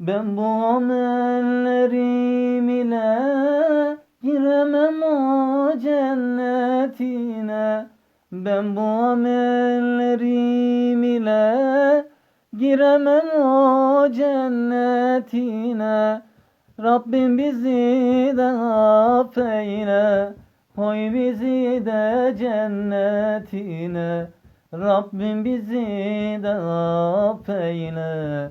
Ben bu amellerim ile giremem o cennetine. Ben bu amellerim ile giremem o cennetine. Rabbim bizi de affeyle, koy bizi de cennetine. Rabbim bizi de affeyle,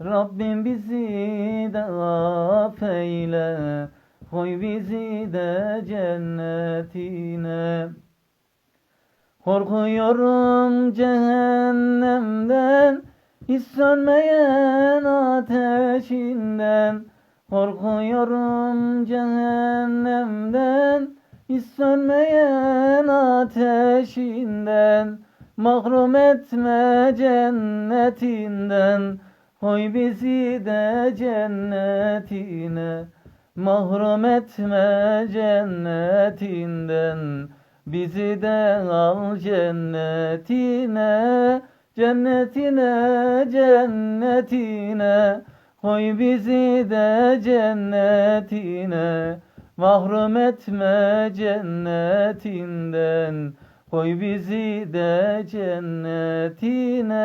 Rabbim bizi de affeyle, koy bizi de cennetine. Korkuyorum cehennemden, hiç sönmeyen ateşinden. Korkuyorum cehennemden, hiç sönmeyen ateşinden. Mahrum etme cennetinden, koy bizi de cennetine. Mahrum etme cennetinden, bizi de al cennetine. Cennetine, cennetine, koy bizi de cennetine. Mahrum etme cennetinden, koy bizi de cennetine.